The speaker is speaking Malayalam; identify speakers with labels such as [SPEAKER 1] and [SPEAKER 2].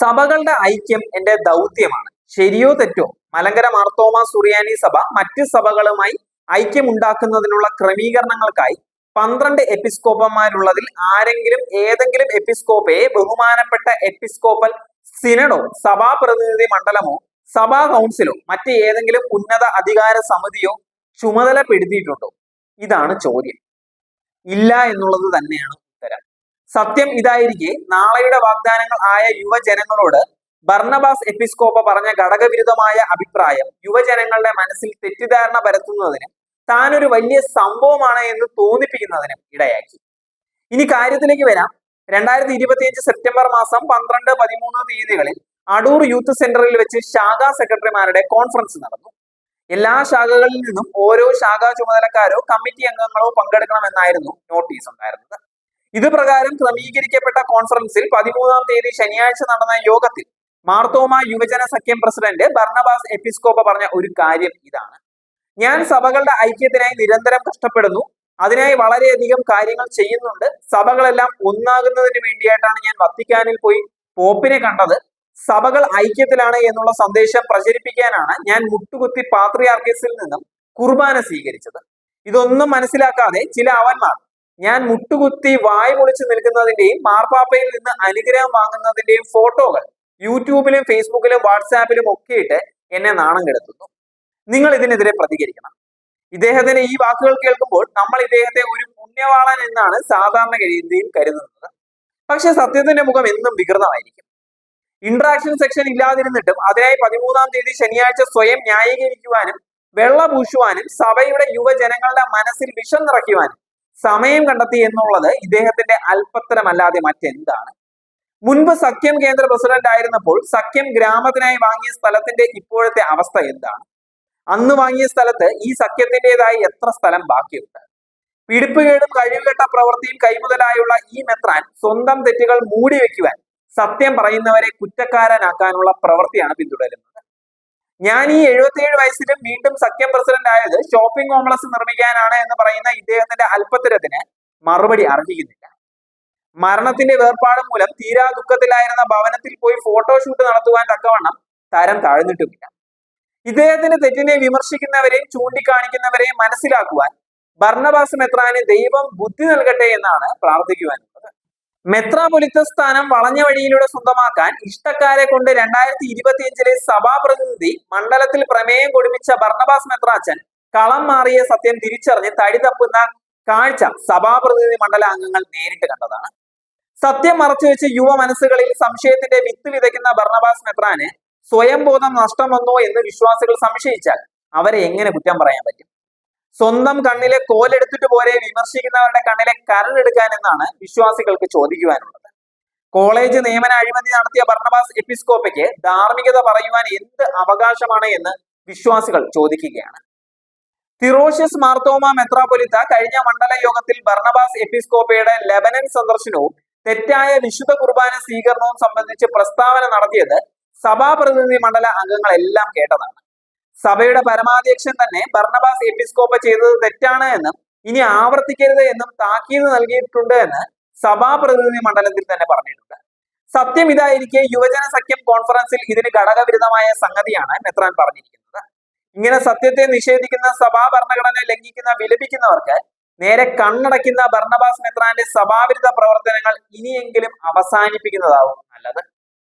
[SPEAKER 1] സഭകളുടെ ഐക്യം എന്റെ ദൗത്യമാണ്. ശരിയോ തെറ്റോ? മലങ്കര മാർത്തോമ സുറിയാനി സഭ മറ്റ് സഭകളുമായി ഐക്യമുണ്ടാക്കുന്നതിനുള്ള ക്രമീകരണങ്ങൾക്കായി പന്ത്രണ്ട് എപ്പിസ്കോപ്പന്മാരുള്ളതിൽ ആരെങ്കിലും ഏതെങ്കിലും എപ്പിസ്കോപ്പയെ ബഹുമാനപ്പെട്ട എപ്പിസ്കോപ്പൽ സിനഡോ സഭാ പ്രതിനിധി മണ്ഡലമോ സഭാ കൗൺസിലോ മറ്റ് ഏതെങ്കിലും ഉന്നത അധികാര സമിതിയോ ചുമതലപ്പെടുത്തിയിട്ടുണ്ടോ? ഇതാണ് ചോദ്യം. ഇല്ല എന്നുള്ളത് തന്നെയാണ് സത്യം ഇതായിരിക്കെ. നാളെയുടെ വാഗ്ദാനങ്ങൾ ആയ യുവജനങ്ങളോട് ബർണബാസ് എപ്പിസ്കോപ്പ പറഞ്ഞ ഘടകവിരുദ്ധമായ അഭിപ്രായം യുവജനങ്ങളുടെ മനസ്സിൽ തെറ്റിദ്ധാരണ പരത്തുന്നതിനും താനൊരു വലിയ സംഭവമാണ് എന്ന് തോന്നിപ്പിക്കുന്നതിനും ഇടയാക്കി. ഇനി കാര്യത്തിലേക്ക് വരാം. രണ്ടായിരത്തി ഇരുപത്തിയഞ്ച് സെപ്റ്റംബർ മാസം പന്ത്രണ്ട് പതിമൂന്ന് തീയതികളിൽ അടൂർ യൂത്ത് സെന്ററിൽ വെച്ച് ശാഖാ സെക്രട്ടറിമാരുടെ കോൺഫറൻസ് നടന്നു. എല്ലാ ശാഖകളിൽ നിന്നും ഓരോ ശാഖാ ചുമതലക്കാരോ കമ്മിറ്റി അംഗങ്ങളോ പങ്കെടുക്കണമെന്നായിരുന്നു നോട്ടീസ് ഉണ്ടായിരുന്നത്. ഇത് പ്രകാരം ക്രമീകരിക്കപ്പെട്ട കോൺഫറൻസിൽ പതിമൂന്നാം തീയതി ശനിയാഴ്ച നടന്ന യോഗത്തിൽ മാർത്തോമ യുവജന സഖ്യം പ്രസിഡന്റ് ഭർണബാസ് എപ്പിസ്കോപ്പ പറഞ്ഞ ഒരു കാര്യം ഇതാണ്. ഞാൻ സഭകളുടെ ഐക്യത്തിനായി നിരന്തരം കഷ്ടപ്പെടുന്നു. അതിനായി വളരെയധികം കാര്യങ്ങൾ ചെയ്യുന്നുണ്ട്. സഭകളെല്ലാം ഒന്നാകുന്നതിന് വേണ്ടിയായിട്ടാണ് ഞാൻ വത്തിക്കാനിൽ പോയി പോപ്പിനെ കണ്ടത്. സഭകൾ ഐക്യത്തിലാണ് എന്നുള്ള സന്ദേശം പ്രചരിപ്പിക്കാനാണ് ഞാൻ മുട്ടുകുത്തി പാത്രിയാർക്കീസിൽ നിന്നും കുർബാന സ്വീകരിച്ചത്. ഇതൊന്നും മനസ്സിലാക്കാതെ ചില അവന്മാർ ഞാൻ മുട്ടുകുത്തി വായ് മുളിച്ച് നിൽക്കുന്നതിന്റെയും മാർപ്പാപ്പയിൽ നിന്ന് അനുഗ്രഹം വാങ്ങുന്നതിന്റെയും ഫോട്ടോകൾ യൂട്യൂബിലും ഫേസ്ബുക്കിലും വാട്സാപ്പിലും ഒക്കെ ഇട്ട് എന്നെ നാണം കെടുത്തുന്നു. നിങ്ങൾ ഇതിനെതിരെ പ്രതികരിക്കണം. ഇദ്ദേഹത്തിന്റെ ഈ വാക്കുകൾ കേൾക്കുമ്പോൾ നമ്മൾ ഇദ്ദേഹത്തെ ഒരു പുണ്യവാളൻ എന്നാണ് സാധാരണ രീതിയിൽ കരുതുന്നത്. പക്ഷെ സത്യത്തിന്റെ മുഖം എന്നും വികൃതമായിരിക്കും. ഇന്ററാക്ഷൻ സെക്ഷൻ ഇല്ലാതിരുന്നിട്ടും അതിനായി പതിമൂന്നാം തീയതി ശനിയാഴ്ച സ്വയം ന്യായീകരിക്കുവാനും വെള്ള പൂശുവാനും സഭയുടെ യുവജനങ്ങളുടെ മനസ്സിൽ വിഷം നിറയ്ക്കുവാനും സമയം കണ്ടെത്തി എന്നുള്ളത് ഇദ്ദേഹത്തിന്റെ അല്പത്തരമല്ലാതെ മറ്റെന്താണ്? മുൻപ് സഖ്യം കേന്ദ്ര പ്രസിഡന്റ് ആയിരുന്നപ്പോൾ സഖ്യം ഗ്രാമത്തിനായി വാങ്ങിയ സ്ഥലത്തിന്റെ ഇപ്പോഴത്തെ അവസ്ഥ എന്താണ്? അന്ന് വാങ്ങിയ സ്ഥലത്ത് ഈ സഖ്യത്തിന്റേതായി എത്ര സ്ഥലം ബാക്കിയുണ്ട്? പിടിപ്പുകേടും കഴിവുകെട്ട പ്രവൃത്തിയും കൈമുതലായുള്ള ഈ മെത്രാൻ സ്വന്തം തെറ്റുകൾ മൂടിവെക്കുവാൻ സത്യം പറയുന്നവരെ കുറ്റക്കാരനാക്കാനുള്ള പ്രവൃത്തിയാണ് പിന്തുടരുന്നത്. ഞാൻ ഈ എഴുപത്തിയേഴ് വയസ്സിലും വീണ്ടും സഖ്യം പ്രസിഡന്റ് ആയത് ഷോപ്പിംഗ് കോംപ്ലക്സ് നിർമ്മിക്കാനാണ് എന്ന് പറയുന്ന ഇദ്ദേഹത്തിന്റെ അല്പത്തരത്തിന് മറുപടി അർഹിക്കുന്നില്ല. മരണത്തിന്റെ വേർപാട് മൂലം തീരാ ദുഃഖത്തിലായിരുന്ന ഭവനത്തിൽ പോയി ഫോട്ടോഷൂട്ട് നടത്തുവാൻ തക്കവണ്ണം തരം താഴ്ന്നിട്ടുമില്ല. ഇദ്ദേഹത്തിന്റെ തെറ്റിനെ വിമർശിക്കുന്നവരെയും ചൂണ്ടിക്കാണിക്കുന്നവരെയും മനസ്സിലാക്കുവാൻ ഭർണബാസ് മെത്രാന് ദൈവം ബുദ്ധി നൽകട്ടെ എന്നാണ് പ്രാർത്ഥിക്കുവാനുള്ളത്. മെത്രാപൊലിത്ത സ്ഥാനം വളഞ്ഞ വഴിയിലൂടെ സ്വന്തമാക്കാൻ ഇഷ്ടക്കാരെ കൊണ്ട് രണ്ടായിരത്തി ഇരുപത്തിയഞ്ചിലെ സഭാപ്രതിനിധി മണ്ഡലത്തിൽ പ്രമേയം കൊടുപ്പിച്ച ഭർണബാസ് മെത്രാച്ചൻ കളം മാറിയ സത്യം തിരിച്ചറിഞ്ഞ് തടി തപ്പുന്ന കാഴ്ച സഭാപ്രതിനിധി മണ്ഡല അംഗങ്ങൾ നേരിട്ട് കണ്ടതാണ്. സത്യം മറച്ചുവെച്ച് യുവ മനസ്സുകളിൽ സംശയത്തിന്റെ വിത്ത് വിതയ്ക്കുന്ന ഭർണബാസ് മെത്രാന് സ്വയം ബോധം നഷ്ടം വന്നോ എന്ന് വിശ്വാസികൾ സംശയിച്ചാൽ അവരെ എങ്ങനെ കുറ്റം പറയാൻ പറ്റും? സ്വന്തം കണ്ണിലെ കോലെടുത്തിട്ട് പോരെ വിമർശിക്കുന്നവരുടെ കണ്ണിലെ കരടെടുക്കാൻ എന്നാണ് വിശ്വാസികൾക്ക് ചോദിക്കുവാനുള്ളത്. കോളേജ് നിയമന അഴിമതി നടത്തിയ ഭർണബാസ് എപ്പിസ്കോപ്പയ്ക്ക് ധാർമ്മികത പറയുവാൻ എന്ത് അവകാശമാണ് എന്ന് വിശ്വാസികൾ ചോദിക്കുകയാണ്. തിറോഷ്യസ് മാർത്തോമ മെത്രാപൊലിത്ത കഴിഞ്ഞ മണ്ഡല യോഗത്തിൽ ഭർണബാസ് എപ്പിസ്കോപ്പയുടെ ലെബനൻ സന്ദർശനവും തെറ്റായ വിശുദ്ധ കുർബാന സ്വീകരണവും സംബന്ധിച്ച് പ്രസ്താവന നടത്തിയത് സഭാപ്രതിനിധി മണ്ഡല അംഗങ്ങളെല്ലാം കേട്ടതാണ്. സഭയുടെ പരമാധ്യക്ഷൻ തന്നെ ഭർണബാസ് എപ്പിസ്കോപ്പ ചെയ്തത് തെറ്റാണ് എന്നും ഇനി ആവർത്തിക്കരുത് എന്നും താക്കീത് നൽകിയിട്ടുണ്ട് എന്ന് സഭാപ്രതിനിധി മണ്ഡലത്തിൽ തന്നെ പറഞ്ഞിട്ടുണ്ട്. സത്യം ഇതായിരിക്കെ യുവജന സഖ്യം കോൺഫറൻസിൽ ഇതിന് ഘടകവിരുദ്ധമായ സംഗതിയാണ് മെത്രാൻ പറഞ്ഞിരിക്കുന്നത്. ഇങ്ങനെ സത്യത്തെ നിഷേധിക്കുന്ന സഭാ ഭരണഘടന ലംഘിക്കുന്ന വിലപിക്കുന്നവർക്ക് നേരെ കണ്ണടയ്ക്കുന്ന ഭർണബാസ് മെത്രാന്റെ സഭാവിരുദ്ധ പ്രവർത്തനങ്ങൾ ഇനിയെങ്കിലും അവസാനിപ്പിക്കുന്നതാവും നല്ലത്.